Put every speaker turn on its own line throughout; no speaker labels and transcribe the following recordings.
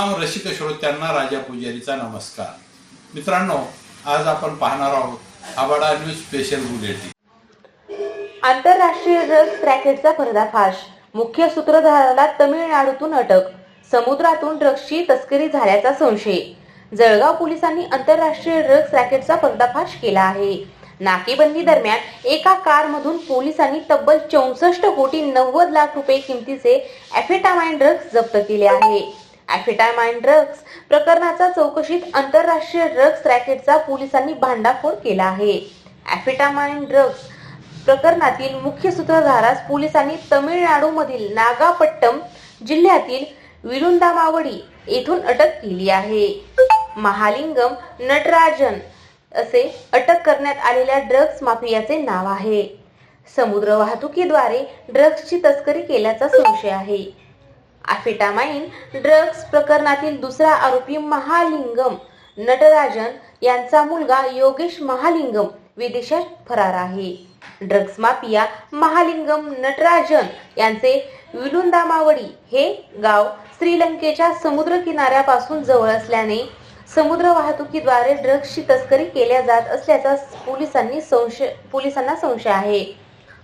रसिक श्रोत्यांना राजा पुजारीचा नमस्कार. मित्रांनो आज आपण पाहणार आहोत आबाडा न्यूज स्पेशल बुलेटिन.
आंतरराष्ट्रीय ड्रग्ज रॅकेटचा पर्दाफाश. मुख्य सूत्रधाराला तमिळनाडूतून अटक. समुद्रातून ड्रग्सची तस्करी झाल्याचा संशय. जळगाव पोलिसांनी आंतरराष्ट्रीय ड्रग्स रॅकेटचा पर्दाफाश केला आहे. नाकेबंदी दरम्यान एका कारमधून पोलिसांनी तब्बल चौसष्ट कोटी नव्वद लाख रुपये किमतीचे ॲफेटामाइन ड्रग्ज जप्त केले आहे. ॲफेटामाइन ड्रग्ज प्रकरणाचा चौकशीत आंतरराष्ट्रीय ड्रग्ज रॅकेटचा पोलिसांनी भांडाफोड केला आहे. ॲफेटामाइन ड्रग्ज प्रकरणातील मुख्य सूत्रधारास पोलिसांनी तमिळनाडूमधील नागापट्टम जिल्ह्यातील विरुंदामावडी येथून अटक केली आहे. महालिंगम नटराजन असे अटक करण्यात आलेल्या ड्रग्ज माफियाचे नाव आहे. समुद्र वाहतुकीद्वारे ड्रग्जची तस्करी केल्याचा संशय आहे. आफेटामाइन ड्रग्ज प्रकरणातील दुसरा आरोपी महालिंगम. नटराजन यांचा मुलगा योगेश महालिंगम विदेशात फरार आहे. ड्रग्ज माफिया महालिंगम नटराजन यांचे विलुंदामावडी हे गाव श्रीलंकेच्या समुद्र किनाऱ्यापासून जवळ असल्याने समुद्र वाहतुकीद्वारे ड्रग्जची तस्करी केल्या जात असल्याचा पोलिसांनी संशय पोलिसांना संशय आहे.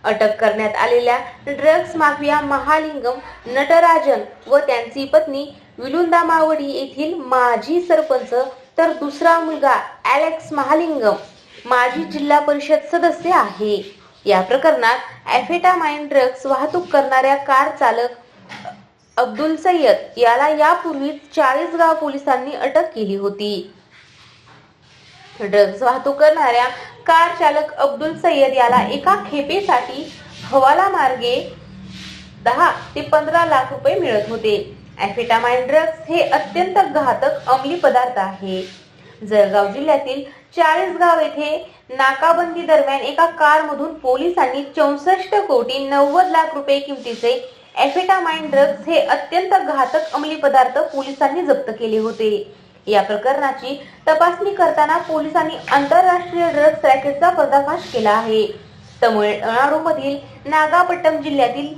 अटक करण्यात आलेल्या ड्रग्ज माफिया महालिंगम नटराजन व त्यांची पत्नी विलुंदा मावडी येथील माजी सरपंच तर दुसरा मुलगा ॲलेक्स महालिंगम माजी जिल्हा परिषद सदस्य आहे. या प्रकरणात ॲफेटामाइन ड्रग्ज वाहतूक करणाऱ्या कार चालक अब्दुल सय्यद याला यापूर्वीच चाळीसगाव पोलिसांनी अटक केली होती. ड्रग्ज वाहतूक करणाऱ्या कार चालक अब्दुल सय्यद याला एका खेपेसाठी हवाला मार्गे दहा ते पंधरा लाख रुपये मिळत होते. ॲफेटामाइन ड्रग्ज हे अत्यंत घातक अंमली पदार्थ आहे. जळगाव जिल्ह्यातील चाळीसगाव येथे नाकाबंदी दरम्यान एका कारमधून पोलिसांनी चौसष्ट कोटी नव्वद लाख रुपये किमतीचे ॲफेटामाइन ड्रग्ज हे अत्यंत घातक अंमली पदार्थ पोलिसांनी जप्त केले होते. या प्रकरणाची तपासणी करताना पोलिसांनी आंतरराष्ट्रीय ड्रग्स रॅकेटचा पर्दाफाश केला आहे. तमिळनाडूमधील नागापट्टम जिल्ह्यातील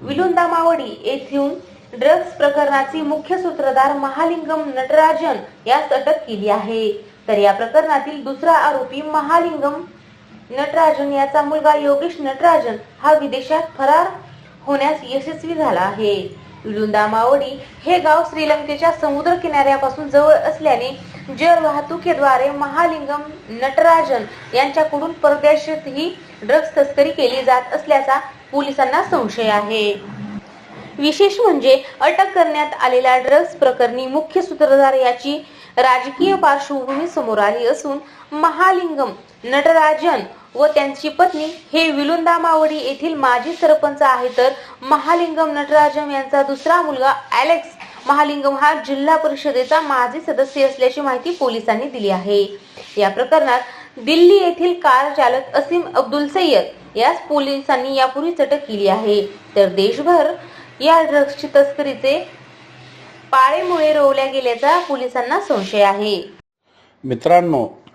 विलुंदामावडी येथून ड्रग्स प्रकरणाची मुख्य सूत्रधार महालिंगम नटराजन यास अटक केली आहे. तर या प्रकरणातील दुसरा आरोपी महालिंगम नटराजन याचा मुलगा योगेश नटराजन हा विदेशात फरार होण्यास यशस्वी झाला आहे. लुंदामावडी हे गाव श्रीलंकेच्या समुद्र किनाऱ्यापासून जवळ असल्याने जल वाहतुकीद्वारे महालिंगम नटराजन यांच्याकडून परदेशात ही ड्रग्ज तस्करी केली जात असल्याचा पोलिसांना संशय आहे. विशेष म्हणजे अटक करण्यात आलेल्या ड्रग्ज प्रकरणी मुख्य सूत्रधार याची राजकीय पार्श्वभूमी समोर आली असून महालिंगम नटराजन व त्यांची पत्नी हे विलुंदा मावडी येथील माजी सरपंच आहे तर महालिंगम नटराजम यांचा दुसरा मुलगा अॅलेक्स महालिंगम हा जिल्हा परिषदेचा माजी सदस्य असल्याची माहिती पोलिसांनी दिली आहे. या प्रकरणात दिल्ली येथील कार चालक असीम अब्दुल सय्यद यास पोलिसांनी यापूर्वीच अटक केली आहे. तर देशभर या ड्रग्सची तस्करीचे पाळेमुळे रोवल्या गेल्याचा पोलिसांना संशय आहे.
मित्रांनो